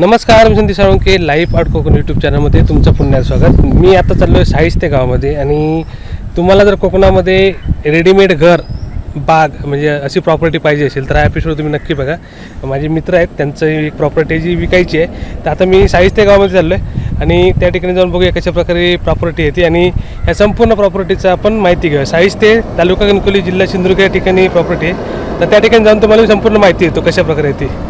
नमस्कार मी Sandeep Salunke life art Konkan YouTube चॅनलमध्ये तुमचं पुन्हा स्वागत. मी आता चाललो आहे साहिस्ते गावामध्ये आणि तुम्हाला जर कोकणामध्ये रेडीमेड घर बाग म्हणजे अशी प्रॉपर्टी पाहिजे असेल तर हा एपिसोड तुम्ही नक्की बघा. माझे मित्र आहेत त्यांचं एक प्रॉपर्टी जी विकायची आहे तर आता मी साहिस्ते गावामध्ये चाललो आहे आणि त्या ठिकाणी जाऊन बघूया कशा प्रकारे प्रॉपर्टी येते आणि ह्या संपूर्ण प्रॉपर्टीचा आपण माहिती घेऊया. साहिस्ते तालुका कणकोली जिल्हा सिंधुदुर्ग या ठिकाणी प्रॉपर्टी आहे. तर त्या ठिकाणी जाऊन तुम्हाला संपूर्ण माहिती येतो कशा प्रकारे येते.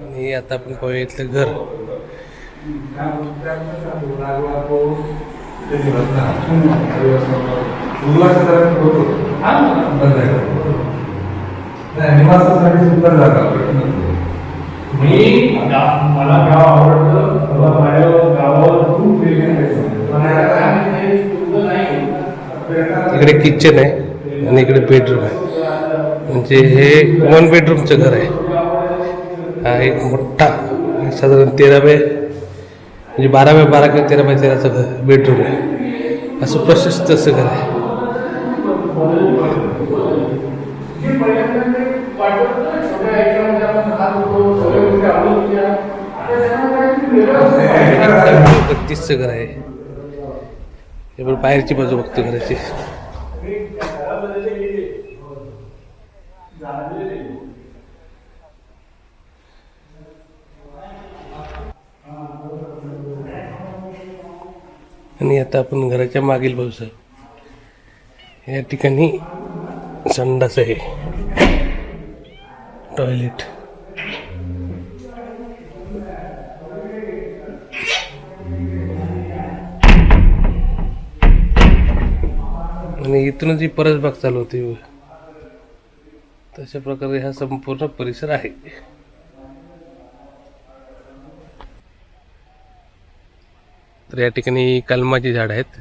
आणि आता आपण पाहूया इथलं घर. निवासासाठी सुंदर जागा मी मला गाव आवडतं मला माझ्या गावावर खूप इकडे किचन आहे आणि इकडे बेडरूम आहे. म्हणजे हे वन बेडरूमचं घर आहे. हा एक मोठा. साधारण म्हणजे तेरा बाय म्हणजे बारा बाय बारा किंवा तेरा बाय तेराचं घर बेडरूम आहे. असं प्रशस्त असं घर आहे. बत्तीसचं घर आहे. हे पण बाहेरची बाजू बघतो घराची. आणि आता आपण घराच्या मागील बाजूस या ठिकाणी संडास आहे. टॉयलेट. आणि इथूनच जी परसबाग चालू होती. तशा प्रकारे हा संपूर्ण परिसर आहे. तर या ठिकाणी कलमाची झाड आहेत.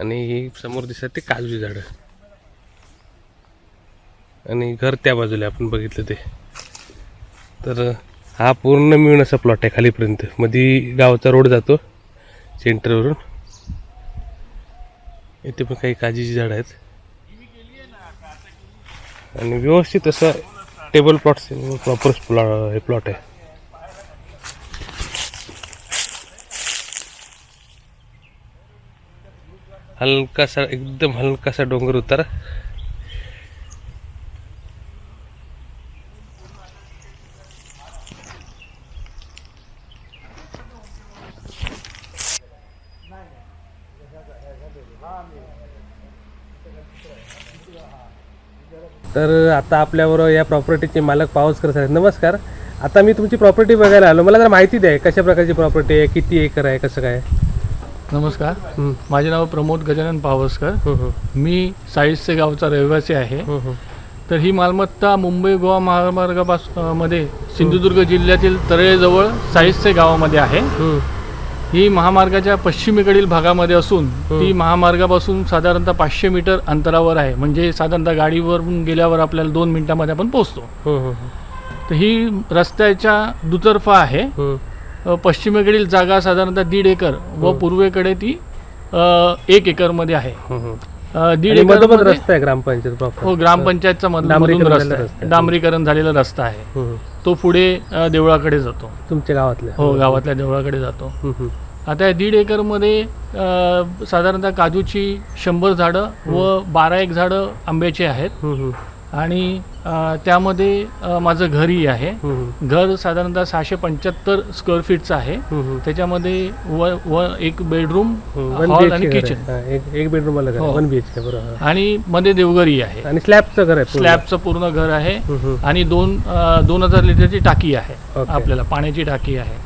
आणि ही समोर दिसत ते काजूची झाडं. आणि घर त्या बाजूला आपण बघितलं ते. तर हा पूर्ण मिळून असा प्लॉट आहे खालीपर्यंत. मध्ये गावचा रोड जातो सेंटरवरून इथे पण काही काजीची झाड आहेत. आणि व्यवस्थित असं टेबल प्लॉट प्रॉपर प्लॉ हे प्लॉट आहे. हलकासा एकदम हलकासा डोंगर उतार. तर आता आपल्याबरोबर या प्रॉपर्टीचे मालक पावसकर सर आहेत. नमस्कार. आता मी तुमची प्रॉपर्टी बघायला आलो. मला जरा माहिती द्या कशा प्रकारची प्रॉपर्टी आहे किती एकर आहे कसं काय? नमस्कार. माझे नाव प्रमोद गजानन पावसकर. मी साहित्य गावचा रहिवासी आहे. तर ही मालमत्ता मुंबई गोवा महामार्गापास अ, मध्ये सिंधुदुर्ग जिल्ह्यातील तळेजवळ साहित्य गावामध्ये आहे. हं, महामार्गाच्या पश्चिमेकडील भागामध्ये असून ती महामार्गापासून साधारणतः पाचशे मीटर अंतरावर आहे. म्हणजे साधारणतः गाडीवरून गेल्यावर आपल्याला दोन मिनिटामध्ये आपण पोहोचतो. तर ही रस्त्याच्या दुतर्फा आहे. पश्चिमेकडील जागा साधारणतः दीड एकर व पूर्वेकडे ती एक एकरमध्ये आहे. दीड एकरमध्ये रस्ता आहे ग्रामपंचायत हो ग्रामपंचायतचा मधून डांबरीकरण मधून झालेला रस्ता आहे. डांबरीकरण झालेला रस्ता आहे. तो पुढे देवळाकडे जातो. तुमच्या गावातल्या. हो गावातल्या देवळाकडे जातो. आता या दीड एकरमध्ये साधारणतः काजूची शंभर झाडं व बारा एक झाडं आंब्याची आहेत. आणि त्यामध्ये माझं घरही आहे. घर साधारणतः सहाशे पंच्याहत्तर स्क्वेअर फीटचं आहे. त्याच्यामध्ये व व एक बेडरूम वन हॉल आणि. किचन एक बेडरूम हो. वन बी एच के बरोबर आणि मध्ये देवघरही आहे आणि स्लॅबचं घर आहे. स्लॅबचं पूर्ण घर आहे. आणि दोन दोन हजार लिटरची टाकी आहे. आपल्याला पाण्याची टाकी आहे.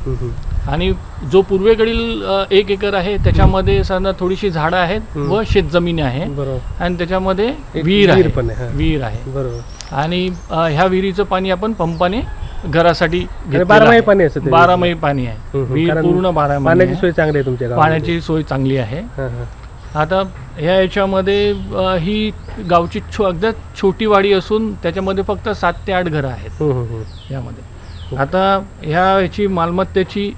आणि जो पूर्वेकडील अ, एक एकर आहे त्याच्यामध्ये साधारण थोडीशी झाडं आहेत. व शेतजमीन आहे बरोबर आणि त्याच्यामध्ये एक विहीर विहीर आहे पण आहे, हा. विहीर आहे बरोबर आणि अ, ह्या विहिरीचं पाणी आपण पंपाने घरासाठी घेतलेलं बारमाही. पाणी असतं ते बारामाही पाणी आहे. विहीर कारण पूर्ण बारामाही पाण्याची आहे. सोय चांगली आहे तुमच्या गावामध्ये पाण्याची सोय चांगली आहे हां, हां. आता ह्या याच्यामध्ये अ, ही गावची छो अगदी छोटी वाडी असून त्याच्यामध्ये फक्त सात ते आठ घरं आहेत हम्म, हम्म, हम्म. यामध्ये आता ह्या याची मालमत्तेची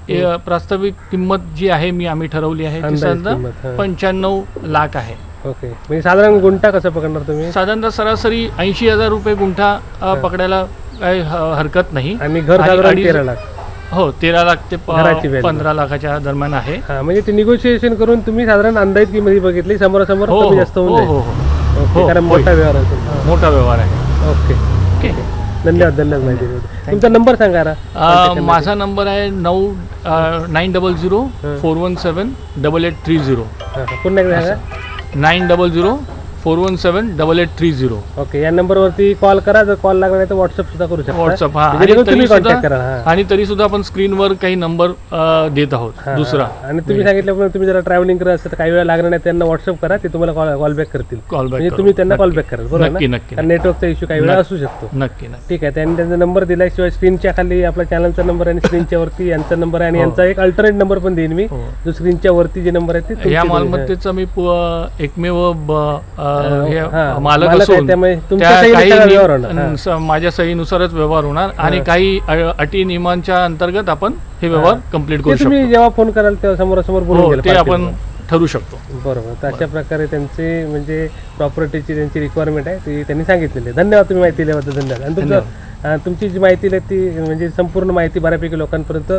प्रास्ताविक किंमत जी आहे मी आम्ही ठरवली आहे ती. पंच्याण्णव लाख आहे. ओके. म्हणजे साधारण गुंठा कसं पकडणार तुम्ही? साधारणतः सरासरी ऐंशी हजार रुपये गुंठा पकडायला काही हरकत नाही. आणि घर तेरा लाख. हो तेरा लाख ते. पंधरा लाखाच्या दरम्यान आहे. म्हणजे ते निगोशिएशन करून तुम्ही साधारण अंदाज किंमत बघितली समोरासमोर हो हो. जास्त होऊन हो जाईल. हो हो. हो. मोठा व्यवहार असेल मोठा व्यवहार आहे. ओके. धन्यवाद धन्यवाद माहिती. तुमचा नंबर सांगा अ, माझा नंबर आहे नऊ nine double zero four one seven double eight three zero. हा, हा. पुन्हा एकदा सांगा. Nine double zero four one seven double eight three zero. Okay या नंबरवरती कॉल करा जर कॉल लागला नाही तर व्हॉट्सअप सुद्धा करू शकता. व्हॉट्सअप हा. म्हणजे आणि जेणेकरून तरी तुम्ही कॉन्टॅक्ट सुद्धा करा हा. आणि तरी सुद्धा आपण स्क्रीनवर काही नंबर देत आहोत हा, दुसरा. हा. आणि तुम्ही सांगितल्याप्रमाणे तुम्ही जरा ट्रॅव्हलिंग करत असेल तर काही वेळा लागणार नाही त्यांना व्हॉट्सअप करा ते तुम्हाला कॉल कॉल बॅक करतील. कॉल म्हणजे बॅक तुम्ही त्यांना कॉल बॅक कराल बरोबर नक्की, ना? नक्की, कारण नेटवर्कचा इश्यू काही वेळा असू शकतो. नक्की नक्की. ठीक आहे त्यांनी त्यांचा नंबर दिल्याशिवाय स्क्रीनच्या खाली आपला चॅनलचा नंबर आणि स्क्रीनच्या वरती यांचा नंबर आहे आणि यांचा एक अल्टरनेट नंबर पण देईन मी. हो. जो स्क्रीनच्या वरती जे नंबर आहे ते तुमचे या दोन्ही- मालमत्तेचा मी पु- एकमेव ब- अ, हे हा, मालक मालक आहे, असून त्यामुळे तुमच्या त्या सहीने काही सगळा नि- व्यवहार होणार. हा. स- माझ्या सहीनुसारच व्यवहार होणार आणि काही अ- अटी नियमांच्या अंतर्गत आपण हे व्यवहार कंप्लीट ते करू शकतो. तुम्ही जेव्हा फोन कराल तेव्हा समोरासमोर बोलून हो घ्याल ते. आपण ठरू शकतो. बरोबर. तर अशा प्रकारे त्यांचे म्हणजे प्रॉपर्टीची त्यांची रिक्वायरमेंट आहे ती त्यांनी सांगितलेली आहे. धन्यवाद तुम्ही माहिती दिल्याबद्दल. धन्यवाद. आणि तुमचं अं, तुमची जी माहिती आहे ती म्हणजे संपूर्ण माहिती बऱ्यापैकी लोकांपर्यंत